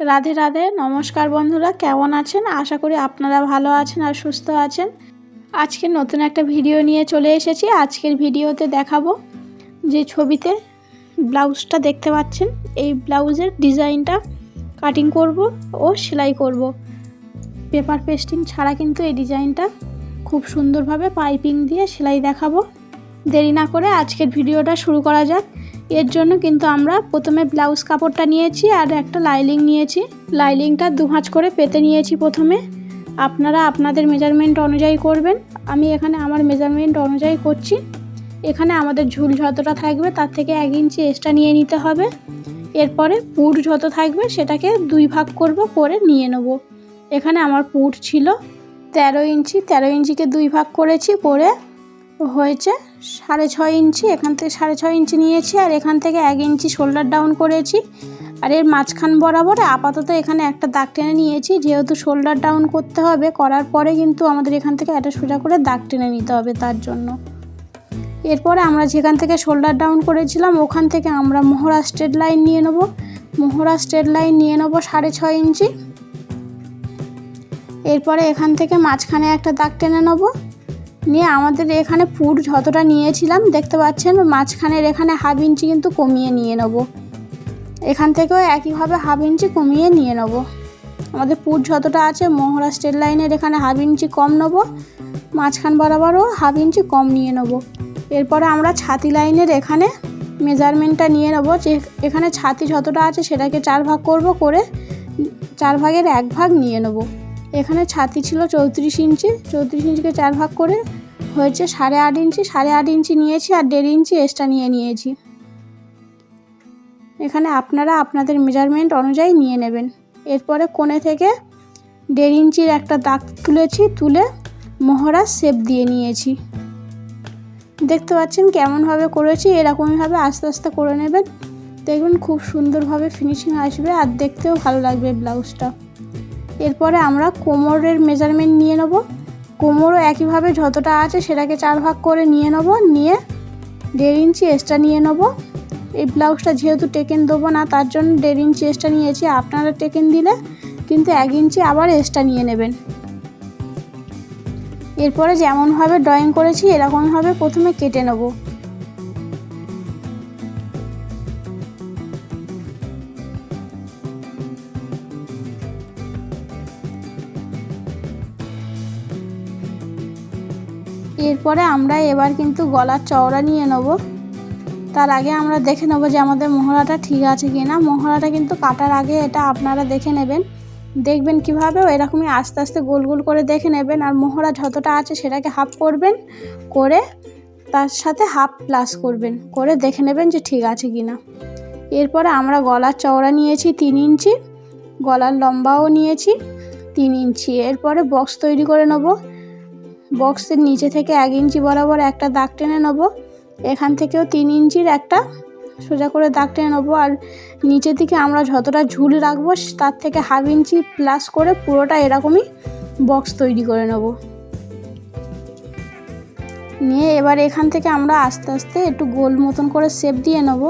রাধে রাধে, নমস্কার বন্ধুরা, কেমন আছেন? আশা করি আপনারা ভালো আছেন আর সুস্থ আছেন। আজকে নতুন একটা ভিডিও নিয়ে চলে এসেছি। আজকের ভিডিওতে দেখাবো যে ছবিতে ব্লাউজটা দেখতে পাচ্ছেন। এই ব্লাউজের ডিজাইনটা কাটিং করব ও সেলাই করব। পেপার পেস্টিং ছাড়া কিন্তু এই ডিজাইনটা খুব সুন্দরভাবে পাইপিং দিয়ে সেলাই দেখাবো। দেরি না করে আজকের ভিডিওটা শুরু করা যাক। এর জন্য কিন্তু আমরা প্রথমে ব্লাউজ কাপড়টা নিয়েছি আর একটা লাইলিং নিয়েছি। লাইলিংটা দু ভাঁজ করে পেতে নিয়েছি প্রথমে। আপনারা আপনাদের মেজারমেন্ট অনুযায়ী করবেন। আমি এখানে আমার মেজারমেন্ট অনুযায়ী করছি। এখানে আমাদের ঝুল যতটা থাকবে তার থেকে এক ইঞ্চি এক্সট্রা নিয়ে নিতে হবে। এরপরে পুট যত থাকবে সেটাকে দুই ভাগ করব করে নিয়ে নেব। এখানে আমার পুট ছিল তেরো ইঞ্চি। তেরো ইঞ্চিকে দুই ভাগ করেছি করে হয়েছে সাড়ে ছয় ইঞ্চি, এখান থেকে সাড়ে ছয় ইঞ্চি নিয়েছি আর এখান থেকে এক ইঞ্চি শোল্ডার ডাউন করেছি। আর এর মাঝখান বরাবর আপাতত এখানে একটা দাগ টেনে নিয়েছি, যেহেতু শোল্ডার ডাউন করতে হবে, করার পরে কিন্তু আমাদের এখান থেকে একটা সোজা করে দাগ টেনে নিতে হবে তার জন্য। এরপরে আমরা যেখান থেকে শোল্ডার ডাউন করেছিলাম, ওখান থেকে আমরা মোহরা স্ট্রেট লাইন নিয়ে নেব। মোহরা স্ট্রেট লাইন নিয়ে নেব সাড়ে ছয় ইঞ্চি। এরপরে এখান থেকে মাঝখানে একটা দাগ টেনে নেব। নিয়ে আমাদের এখানে পুট যতটা নিয়েছিলাম, দেখতে পাচ্ছেন মাঝখানের এখানে হাফ ইঞ্চি কিন্তু কমিয়ে নিয়ে নেব। এখান থেকেও একইভাবে হাফ ইঞ্চি কমিয়ে নিয়ে নেব। আমাদের পুট যতটা আছে, মহড়া স্টেট লাইনের এখানে হাফ ইঞ্চি কম নেব, মাঝখান বরাবরও হাফ ইঞ্চি কম নিয়ে নেব। এরপরে আমরা ছাতি লাইনের এখানে মেজারমেন্টটা নিয়ে নেব যে এখানে ছাতি যতটা আছে সেটাকে চার ভাগ করব করে চার ভাগের এক ভাগ নিয়ে নেব। এখানে ছাতি ছিল চৌত্রিশ ইঞ্চি চৌত্রিশ ইঞ্চিকে চার ভাগ করে হয়েছে, সাড়ে আট ইঞ্চি, সাড়ে আট ইঞ্চি নিয়েছি আর দেড় ইঞ্চি এক্সট্রা নিয়ে নিয়েছি। এখানে আপনারা আপনাদের মেজারমেন্ট অনুযায়ী নিয়ে নেবেন। এরপরে কোণে থেকে দেড় ইঞ্চির একটা দাগ তুলেছি, তুলে মোহরা শেপ দিয়ে নিয়েছি। দেখতে পাচ্ছেন কেমনভাবে করেছি, এরকমইভাবে আস্তে আস্তে করে নেবেন। দেখবেন খুব সুন্দরভাবে ফিনিশিং আসবে আর দেখতেও ভালো লাগবে ব্লাউজটা এরপরে আমরা কোমরের মেজারমেন্ট নিয়ে নেব। কোমরও একইভাবে যতটা আছে সেটাকে চার ভাগ করে নিয়ে নেব, নিয়ে দেড় ইঞ্চি এক্সট্রা নিয়ে নেব। এই ব্লাউজটা যেহেতু টেকেন দেবো না, তার জন্য দেড় ইঞ্চি এক্সট্রা নিয়েছি। আপনারা টেকেন দিলে কিন্তু এক ইঞ্চি আবার এক্সট্রা নিয়ে নেবেন। এরপরে যেমনভাবে ড্রয়িং করেছি এরকমভাবে প্রথমে কেটে নেব। এরপরে আমরা এবার কিন্তু গলার চওড়া নিয়ে নেব। তার আগে আমরা দেখে নেব যে আমাদের মহড়াটা ঠিক আছে কি না মহড়াটা কিন্তু কাটার আগে এটা আপনারা দেখে নেবেন। দেখবেন কীভাবে এরকমই আস্তে আস্তে গোল গোল করে দেখে নেবেন। আর মহড়া যতটা আছে সেটাকে হাফ করবেন, করে তার সাথে হাফ প্লাস করবেন, করে দেখে নেবেন যে ঠিক আছে কি না এরপরে আমরা গলার চওড়া নিয়েছি তিন ইঞ্চি, গলার লম্বাও নিয়েছি তিন ইঞ্চি। এরপরে বক্স তৈরি করে নেব। বক্সের নিচে থেকে এক ইঞ্চি বরাবর একটা দাগ টেনে নেব। এখান থেকেও তিন ইঞ্চির একটা সোজা করে দাগ টেনে নেব। আর নিচের দিকে আমরা যতটা ঝুল রাখব, তার থেকে হাফ ইঞ্চি প্লাস করে পুরোটা এরকমই বক্স তৈরি করে নেব। নিয়ে এবার এখান থেকে আমরা আস্তে আস্তে একটু গোল মতন করে শেপ দিয়ে নেব।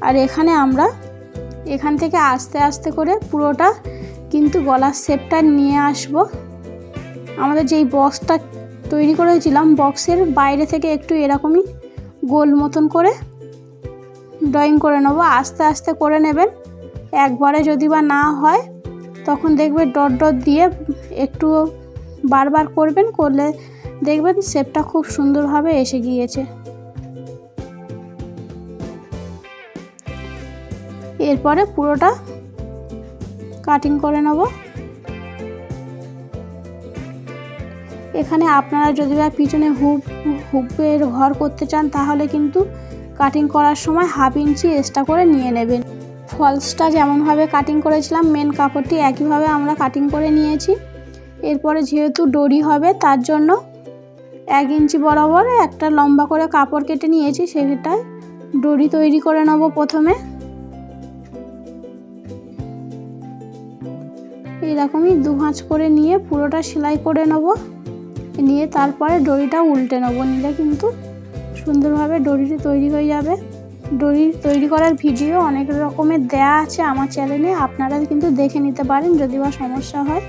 আর এখানে আমরা এখান থেকে আস্তে আস্তে করে পুরোটা কিন্তু গলার শেপটা নিয়ে আসব। আমাদের যেই বক্সটা তৈরি করেছিলাম বক্সের বাইরে থেকে একটু এরকমই গোল মতন করে। ড্রয়িং করে নেব, আস্তে আস্তে করে নেবেন। একবারে যদি বা না হয়, তখন দেখবে ডট ডট দিয়ে একটু বারবার করবেন, করলে দেখবেন শেপটা খুব সুন্দরভাবে এসে গিয়েছে। এরপরে পুরোটা কাটিং করে নেব। এখানে আপনারা যদি বা পিছনে হুপ হুপের ঘর করতে চান, তাহলে কিন্তু কাটিং করার সময় হাফ ইঞ্চি এক্সট্রা করে নিয়ে নেবেন। ফলসটা যেমনভাবে কাটিং করেছিলাম মেন কাপড়টি একইভাবে আমরা কাটিং করে নিয়েছি। এরপরে যেহেতু ডরি হবে, তার জন্য এক ইঞ্চি বরাবর একটা লম্বা করে কাপড় কেটে নিয়েছি, সেটায় ডরি তৈরি করে নেব প্রথমে। এইরকমই দু ভাঁজ করে নিয়ে পুরোটা সেলাই করে নেব। নিয়ে তারপরে ডরিটা উল্টে নেব। নিলে কিন্তু সুন্দরভাবে দড়িটি তৈরি হয়ে যাবে। ডরি তৈরি করার ভিডিও অনেক রকমের দেয়া আছে আমার চ্যানেলে। আপনারা কিন্তু দেখে নিতে পারেন যদি বা সমস্যা হয়।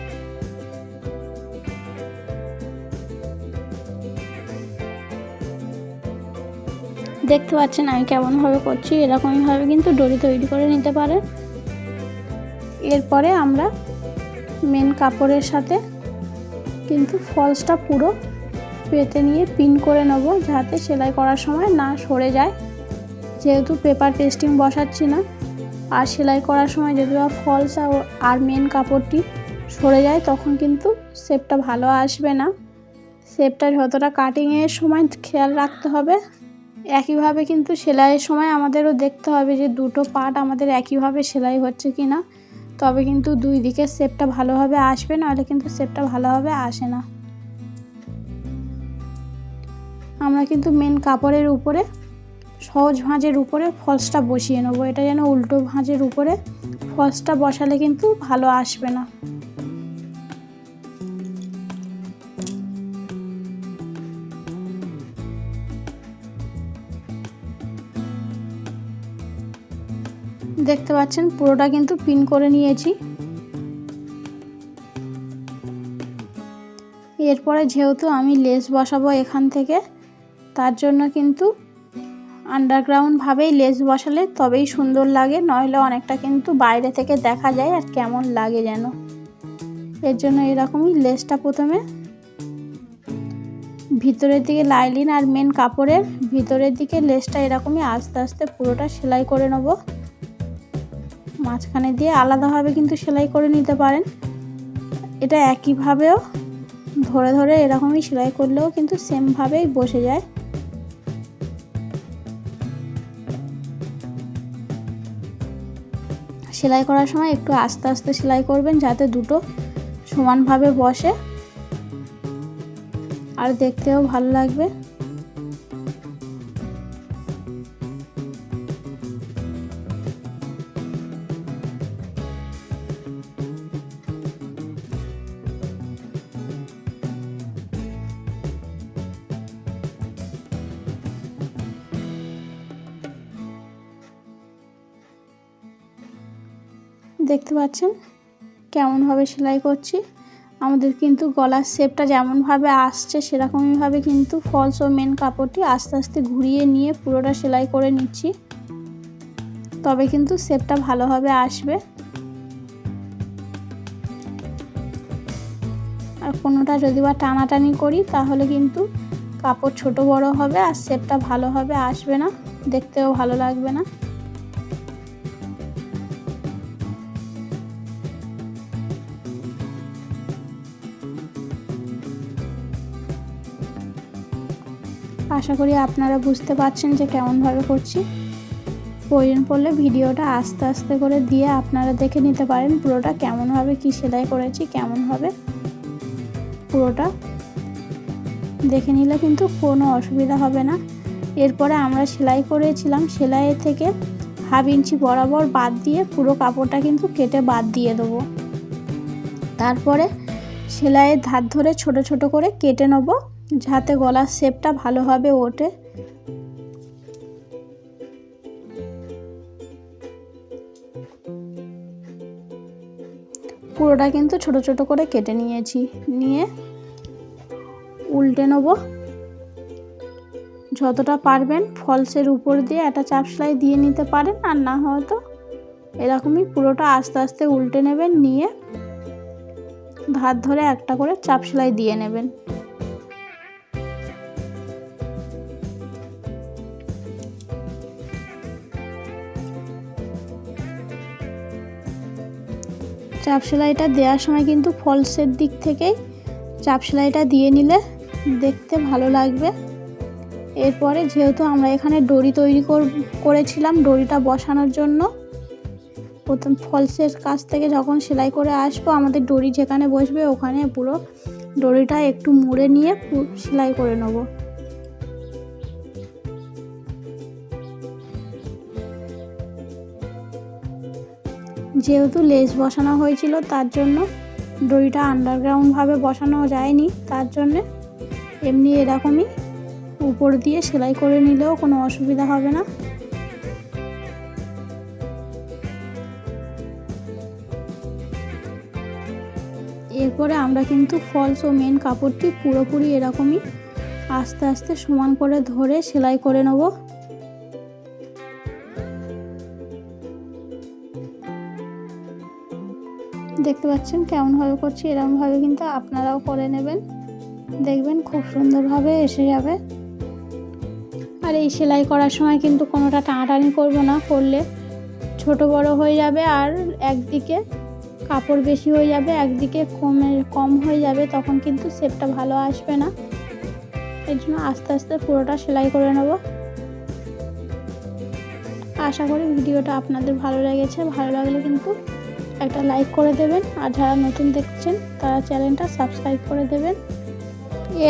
দেখতে পাচ্ছেন আমি কেমনভাবে করছি, এরকমইভাবে কিন্তু ডরি তৈরি করে নিতে পারেন। এরপরে আমরা মেন কাপড়ের সাথে কিন্তু ফলসটা পুরো পেতে নিয়ে পিন করে নেব যাতে সেলাই করার সময় না সরে যায়। যেহেতু পেপার পেস্টিং বসাচ্ছি না, আর সেলাই করার সময় যদি ফলস আর মেন কাপড়টি সরে যায়, তখন কিন্তু শেপটা ভালো আসবে না। শেপটা যতটা কাটিংয়ের সময় খেয়াল রাখতে হবে। একইভাবে কিন্তু সেলাইয়ের সময় আমাদেরও দেখতে হবে যে দুটো পার্ট আমাদের একইভাবে সেলাই হচ্ছে কি না তবে কিন্তু দুই দিকের শেপটা ভালোভাবে আসবে, নাহলে কিন্তু শেপটা ভালোভাবে আসে না। আমরা কিন্তু মেন কাপড়ের উপরে, সহজ ভাঁজের উপরে ফলসটা বসিয়ে নেব। এটা যেন উল্টো ভাঁজের উপরে ফলসটা বসালে কিন্তু ভালো আসবে না। দেখতে পাচ্ছেন, পুরোটা কিন্তু পিন করে নিয়েছি। এরপরে যেহেতু আমি লেস বসাবো এখান থেকে, তার জন্য কিন্তু আন্ডারগ্রাউন্ডভাবেই লেস বসালে তবেই সুন্দর লাগে, নইলে অনেকটা কিন্তু বাইরে থেকে দেখা যায় আর কেমন লাগে যেন। এর জন্য এরকমই লেসটা প্রথমে ভিতরের দিকে লাইলিন আর মেন কাপড়ের ভিতরের দিকে লেসটা এরকমই আস্তে আস্তে পুরোটা সেলাই করে নেব। মাঝখানে দিয়ে আলাদাভাবে কিন্তু সেলাই করে নিতে পারেন। এটা একইভাবেও ধরে ধরে এরকমই সেলাই করলেও কিন্তু সেমভাবেই বসে যায়। সেলাই করার সময় একটু আস্তে আস্তে সেলাই করবেন যাতে দুটো সমানভাবে বসে। আর দেখতেও ভালো লাগবে। দেখতে পাচ্ছেন? কেমনভাবে সেলাই করছি। আমাদের কিন্তু গলার শেপটা যেমনভাবে আসছে, সেরকমইভাবে কিন্তু ফলস ও মেন কাপড়টি আস্তে আস্তে ঘুরিয়ে নিয়ে পুরোটা সেলাই করে নিচ্ছি। তবে কিন্তু শেপটা ভালোভাবে আসবে। আর কোনোটা যদি বা টানাটানি করি, তাহলে কিন্তু কাপড় ছোট বড় হবে আর শেপটা ভালোভাবে আসবে না। দেখতেও ভালো লাগবে না। আশা করি আপনারা বুঝতে পারছেন যে কেমনভাবে করছি। প্রয়োজন পড়লে ভিডিওটা আস্তে আস্তে করে দিয়ে আপনারা দেখে নিতে পারেন পুরোটা কেমনভাবে কি সেলাই করেছি, কেমনভাবে। পুরোটা দেখে নিলে কিন্তু কোনো অসুবিধা হবে না। এরপরে আমরা সেলাই করেছিলাম সেলাইয়ের থেকে হাফ ইঞ্চি বরাবর বাদ দিয়ে পুরো কাপড়টা কিন্তু কেটে বাদ দিয়ে দেবো। তারপরে সেলাইয়ের ধার ধরে ছোট ছোট করে কেটে নেব। যাতে গলার শেপটা ভালোভাবে ওঠে। পুরোটা কিন্তু ছোট ছোট করে কেটে নিয়েছি। নিয়ে উল্টে নেব। যতটা পারবেন ফলসের উপর দিয়ে একটা চাপ সেলাই দিয়ে নিতে পারেন, আর না হয়তো এরকমই পুরোটা আস্তে আস্তে উল্টে নেবেন, নিয়ে ধার ধরে একটা করে চাপ সেলাই দিয়ে নেবেন। চাপ সেলাইটা দেওয়ার সময় কিন্তু ফলসের দিক থেকেই চাপ সেলাইটা দিয়ে নিলে দেখতে ভালো লাগবে। এরপরে যেহেতু আমরা এখানে দড়ি তৈরি করেছিলাম দড়িটা বসানোর জন্য, প্রথম ফলসের কাছ থেকে যখন সেলাই করে আসব, আমাদের দড়ি যেখানে বসবে ওখানে পুরো দড়িটা একটু মুড়ে নিয়ে সেলাই করে নেব। যেহেতু লেজ বসানো হয়েছিল, তার জন্য দড়িটা আন্ডারগ্রাউন্ডভাবে বসানো যায়নি। তার জন্যে এমনি এরকমই উপর দিয়ে সেলাই করে নিলেও কোনো অসুবিধা হবে না। এরপরে আমরা কিন্তু ফলস ও মেন কাপড়টি পুরোপুরি এরকমই আস্তে আস্তে সমান করে ধরে সেলাই করে নেব। দেখতে পাচ্ছেন কেমনভাবে করছি, এরকমভাবে কিন্তু আপনারাও করে নেবেন। দেখবেন খুব সুন্দরভাবে এসে যাবে। আর এই সেলাই করার সময় কিন্তু কোনোটা টানাটানি করব না, করলে ছোট বড় হয়ে যাবে আর একদিকে কাপড় বেশি হয়ে যাবে, একদিকে কমে, কম হয়ে যাবে, তখন কিন্তু শেপটা ভালো আসবে না। এর জন্য আস্তে আস্তে পুরোটা সেলাই করে নেব। আশা করি ভিডিওটা আপনাদের ভালো লেগেছে, ভালো লাগলে কিন্তু একটা লাইক করে দেবেন। আর যারা নতুন দেখছেন, তারা চ্যানেলটা সাবস্ক্রাইব করে দেবেন।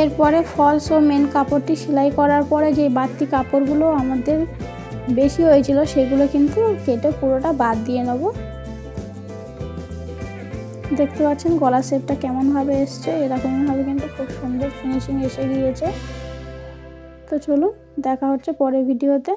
এরপরে ফলস ও মেন কাপড়টি সেলাই করার পরে যে বাড়তি কাপড়গুলো আমাদের বেশি হয়েছিল, সেগুলো কিন্তু কেটে পুরোটা বাদ দিয়ে নেব। দেখতে পাচ্ছেন গলা শেপটা কেমনভাবে এসছে। এরকমভাবে কিন্তু খুব সুন্দর ফিনিশিং এসে গিয়েছে। তো চলুন, দেখা হচ্ছে পরের ভিডিওতে।